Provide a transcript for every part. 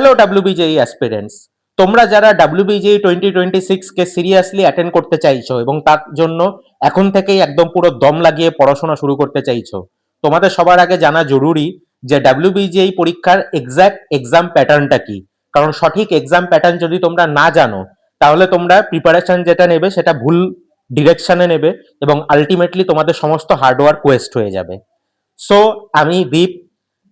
Hello WBJEE aspirants তোমরা যারা WBJEE twenty twenty সিক্সকে সিরিয়াসলি অ্যাটেন্ড করতে চাইছো এবং তার জন্য এখন থেকেই একদম পুরো দম লাগিয়ে পড়াশোনা শুরু করতে চাইছো, তোমাদের সবার আগে জানা জরুরি যে ডাব্লিউবিজেই পরীক্ষার এক্সাক্ট এক্সাম প্যাটার্নটা কি। কারণ সঠিক এক্সাম প্যাটার্ন যদি তোমরা না জানো, তাহলে তোমরা প্রিপারেশন যেটা নেবে সেটা ভুল ডিরেকশনে নেবে এবং আলটিমেটলি তোমাদের সমস্ত হার্ডওয়ার্ক ওয়েস্ট হয়ে যাবে। সো আমি দীপ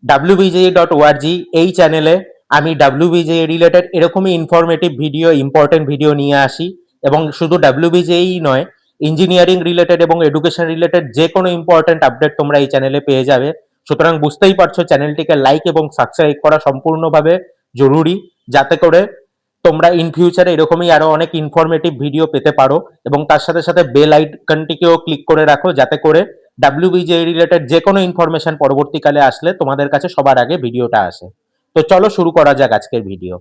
ডাব্লিউবিজেই ডট ওআরজি এই চ্যানেলে আমি ডাব্লিউবিজেই রিলেটেড এরকমই ইনফরমেটিভ ভিডিও ইম্পর্টেন্ট ভিডিও নিয়ে আসি। এবং শুধু ডাব্লিউবিজেই নয় ইঞ্জিনিয়ারিং রিলেটেড এবং এডুকেশন রিলেটেড যে কোনো ইম্পর্টেন্ট আপডেট তোমরা এই চ্যানেলে পেয়ে যাবে। সুতরাং বুঝতেই পারছ চ্যানেলটিকে লাইক এবং সাবস্ক্রাইব করা সম্পূর্ণভাবে জরুরি, যাতে করে তোমরা ইন ফিউচারে এরকমই আরও অনেক ইনফরমেটিভ ভিডিও পেতে পারো। এবং তার সাথে সাথে বেল আইকনটিকেও ক্লিক করে রাখো, যাতে করে ডাব্লিউবিজে রিলেটেড যে কোনো ইনফরমেশন পরবর্তীকালে আসলে তোমাদের কাছে সবার আগে ভিডিওটা আসে। তো চলো শুরু করা যাক আজকের ভিডিও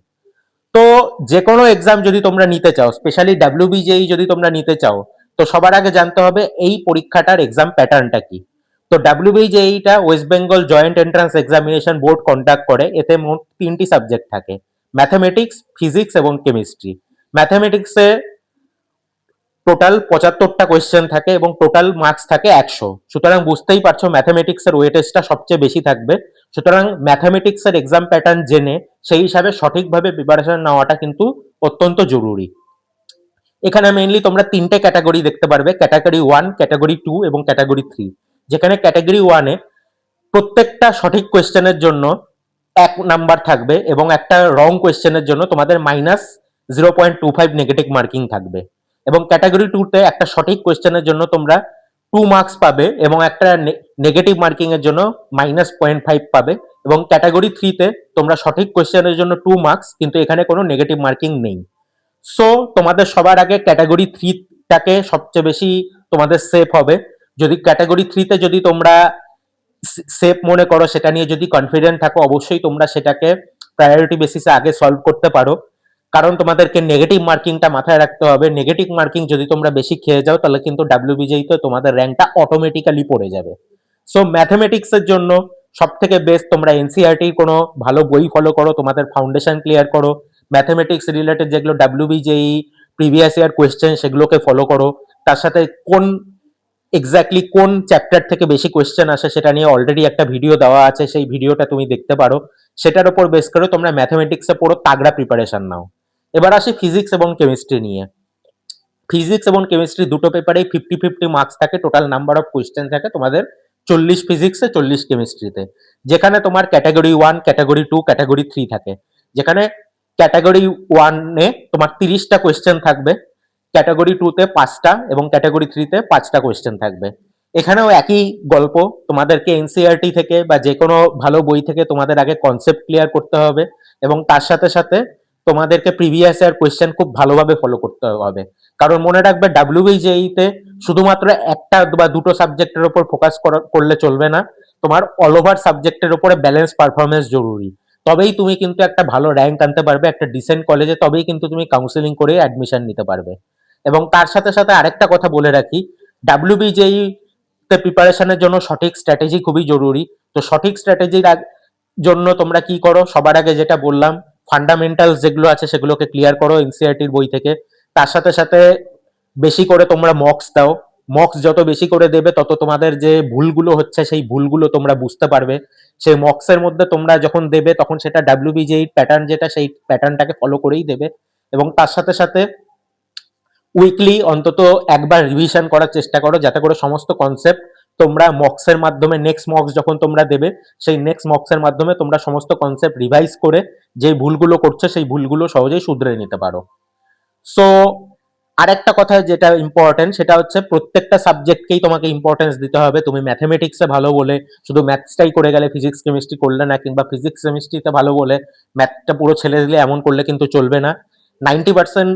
তো যে কোনো এক্সাম যদি তোমরা নিতে চাও স্পেশালি ডাব্লিউবিজেই যদি তোমরা নিতে চাও, তো সবার আগে জানতে হবে এই পরীক্ষাটার এক্সাম প্যাটার্নটা কি। তো ডাব্লিউবিজেইটা West Bengal joint entrance examination board conduct করে, এতে মোট তিনটি সাবজেক্ট থাকে ম্যাথামেটিক্স ফিজিক্স এবং কেমিস্ট্রি ম্যাথামেটিক্সে টোটাল পঁচাত্তরটা কোয়েশ্চেন থাকে এবং টোটাল মার্কস থাকে একশো। সুতরাং বুঝতেই পারছ ম্যাথামেটিক্সের ওয়েটেজটা সবচেয়ে বেশি থাকবে। সুতরাং ম্যাথামেটিক্সের এক্সাম প্যাটার্ন জেনে সেই হিসাবে সঠিকভাবে প্রিপারেশন নেওয়াটা কিন্তু অত্যন্ত জরুরি। এখানে মেইনলি তোমরা তিনটে ক্যাটাগরি দেখতে পারবে ক্যাটাগরি ওয়ান ক্যাটাগরি টু এবং ক্যাটাগরি থ্রি যেখানে ক্যাটাগরি ওয়ানে প্রত্যেকটা সঠিক কোয়েশ্চেনের জন্য এক নাম্বার থাকবে এবং একটা রং কোয়েশ্চেনের জন্য তোমাদের minus zero point two five negative marking থাকবে। এবং ক্যাটাগরি টুতে একটা সঠিক কোয়েশ্চেনের জন্য তোমরা টু মার্কস পাবে এবং একটা নেগেটিভ মার্কিং এর জন্য মাইনাস পয়েন্ট ফাইভ পাবে এবং ক্যাটাগরি থ্রিতে তোমরা সঠিক কোয়েশ্চেনের জন্য টু মার্কস কিন্তু এখানে কোনো নেগেটিভ মার্কিং নেই। সো তোমাদের সবার আগে ক্যাটাগরি থ্রিটাকে সবচেয়ে বেশি তোমাদের সেফ হবে। যদি ক্যাটাগরি থ্রিতে যদি তোমরা সেফ মনে করো, সেটা নিয়ে যদি কনফিডেন্ট থাকো, অবশ্যই তোমরা সেটাকে প্রায়োরিটি বেসিসে আগে সলভ করতে পারো। কারণ তোমাদেরকে নেগেটিভ মার্কিংটা মাথায় রাখতে হবে। নেগেটিভ মার্কিং যদি তোমরা বেশি খেয়ে যাও, তাহলে কিন্তু ডাব্লিউবিজেইতে তোমাদের র্যাঙ্কটা অটোমেটিক্যালি পড়ে যাবে। সো ম্যাথমেটিক্সের জন্য সব থেকে বেস্ট তোমরা এনসিআরটির কোনো ভালো বই ফলো করো, তোমাদের ফাউন্ডেশন ক্লিয়ার করো। ম্যাথমেটিক্স রিলেটেড যেগুলো ডাব্লিউবিজেই প্রিভিয়াস ইয়ার কোয়েশ্চেন সেগুলোকে ফলো করো। তার সাথে কোন এক্স্যাক্টলি কোন চ্যাপ্টার থেকে বেশি কোয়েশ্চেন আসে সেটা নিয়ে অলরেডি একটা ভিডিও দেওয়া আছে, সেই ভিডিওটা তুমি দেখতে পারো। সেটার উপর বেস করে তোমরা ম্যাথমেটিক্সে পুরো তাগড়া প্রিপারেশন নাও। এবার আসি ফিজিক্স এবং কেমিস্ট্রি নিয়ে। ফিজিক্স এবং কেমিস্ট্রি দুটো পেপারেই ফিফটি ফিফটি মার্কস থাকে টোটাল নাম্বার অফ কোয়েশ্চেন থাকে তোমাদের চল্লিশ ফিজিক্সে চল্লিশ কেমিস্ট্রিতে যেখানে তোমার category one category two category three থাকে। যেখানে ক্যাটাগরি ওয়ানে তোমার তিরিশটা কোয়েশ্চেন থাকবে ক্যাটাগরি টুতে পাঁচটা এবং ক্যাটাগরি থ্রিতে পাঁচটা কোয়েশ্চেন থাকবে। এখানেও একই গল্প, তোমাদেরকে এনসিআরটি থেকে বা যে কোনো ভালো বই থেকে তোমাদের আগে কনসেপ্ট ক্লিয়ার করতে হবে এবং তার সাথে সাথে তোমাদেরকে প্রিভিয়াস ইয়ার কোয়েশ্চেন খুব ভালোভাবে ফলো করতে হবে। কারণ মনে রাখবে ডাব্লিউবিজেইতে শুধুমাত্র একটা বা দুটো সাবজেক্টের উপর ফোকাস করলে চলবে না। তোমার অল ওভার সাবজেক্টের উপরে ব্যালেন্স পারফরমেন্স জরুরি। তবেই তুমি কিন্তু একটা ভালো র্যাঙ্ক আনতে পারবে, একটা ডিসেন্ট কলেজে তবেই কিন্তু তুমি কাউন্সিলিং করে অ্যাডমিশন নিতে পারবে। এবং তার সাথে সাথে আরেকটা কথা বলে রাখি ডাব্লিউবিজেই তে প্রিপারেশনের জন্য সঠিক স্ট্র্যাটেজি খুবই জরুরি। তো সঠিক স্ট্র্যাটেজির জন্য তোমরা কি করো? সবার আগে যেটা বললাম ফান্ডামেন্টালস যেগুলো আছে সেগুলোকে ক্লিয়ার করো এনসিআরটির বই থেকে। তার সাথে সাথে বেশি করে তোমরা মক্স দাও। মক্স যত বেশি করে দেবে, তত তোমাদের যে ভুলগুলো হচ্ছে, সেই ভুলগুলো তোমরা বুঝতে পারবে। সেই মক্সের মধ্যে তোমরা যখন দেবে, তখন সেটা ডাব্লিউবিজেই প্যাটার্ন যেটা, সেই প্যাটার্নটাকে ফলো করেই দেবে। এবং তার সাথে সাথে উইকলি অন্তত একবার রিভিশন করার চেষ্টা করো, যাতে করে সমস্ত কনসেপ্ট তোমরা মক্সের মাধ্যমে নেক্সট মক্স যখন তোমরা দেবে, সেই নেক্সট মক্সের মাধ্যমে তোমরা সমস্ত কনসেপ্ট রিভাইজ করে যে ভুলগুলো করছ, সেই ভুলগুলো সহজেই শুধরে নিতে পারো। সো আরেকটা কথা যেটা ইম্পর্টেন্ট সেটা হচ্ছে প্রত্যেকটা সাবজেক্টকেই তোমাকে ইম্পর্টেন্স দিতে হবে। তুমি ম্যাথমেটিক্সে ভালো বলে, শুধু ম্যাথসটাই করে গেলে ফিজিক্স কেমিস্ট্রি করলে না, কিংবা ফিজিক্স কেমিস্ট্রিতে ভালো বলে ম্যাথটা পুরো ছেড়ে দিলে এমন করলে কিন্তু চলবে না। নাইনটি পার্সেন্ট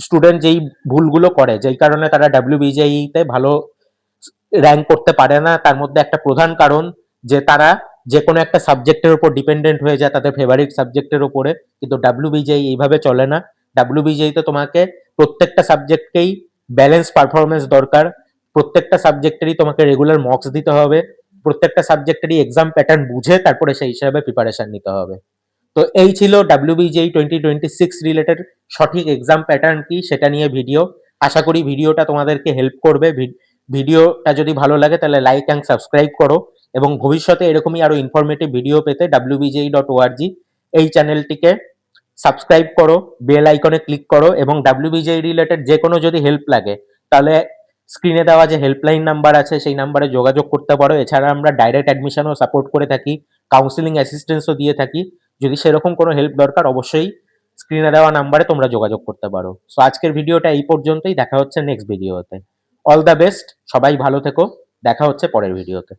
স্টুডেন্ট যেই ভুলগুলো করে, যেই কারণে তারা ডাব্লিউবিজেইতে ভালো র্যাঙ্ক করতে পারে না, তার মধ্যে একটা প্রধান কারণ যে তারা যে কোনো একটা সাবজেক্টের উপর ডিপেন্ডেন্ট হয়ে যায় তাদের ফেভারিট সাবজেক্টের উপরে, কিন্তু ডাব্লিউবিজেই এইভাবে চলে না। ডাব্লিউবিজেইতে তোমাকে প্রত্যেকটা সাবজেক্টকেই ব্যালেন্স পারফরমেন্স দরকার, প্রত্যেকটা সাবজেক্টেরই তোমাকে রেগুলার মক্স দিতে হবে, প্রত্যেকটা সাবজেক্টেরই এক্সাম প্যাটার্ন বুঝে তারপরে সেই হিসাবে প্রিপারেশন নিতে হবে। তো এই ছিল WBJEE twenty twenty six related সঠিক এক্সাম প্যাটার্ন কি সেটা নিয়ে ভিডিও আশা করি ভিডিওটা তোমাদেরকে হেল্প করবে ভিডিওটা যদি ভালো লাগে, তাহলে লাইক অ্যান্ড সাবস্ক্রাইব করো এবং ভবিষ্যতে এরকমই আরও ইনফরমেটিভ ভিডিও পেতে ডাব্লিউবিজেই ডট ওআরজি এই চ্যানেলটিকে সাবস্ক্রাইব করো বেল আইকনে ক্লিক করো এবং ডাব্লিউবিজেই রিলেটেড যে কোনো যদি হেল্প লাগে, তাহলে স্ক্রিনে দেওয়া যে হেল্পলাইন নাম্বার আছে, সেই নাম্বারে যোগাযোগ করতে পারো। এছাড়া আমরা ডাইরেক্ট অ্যাডমিশনও সাপোর্ট করে থাকি কাউন্সিলিং অ্যাসিস্ট্যান্সও দিয়ে থাকি। যদি সেরকম কোনো হেল্প দরকার, অবশ্যই স্ক্রিনে দেওয়া নাম্বারে তোমরা যোগাযোগ করতে পারো। সো আজকের ভিডিওটা এই পর্যন্তই। দেখা হচ্ছে নেক্সট ভিডিওতে অল দ্য বেস্ট সবাই ভালো থেকো। দেখা হচ্ছে পরের ভিডিওতে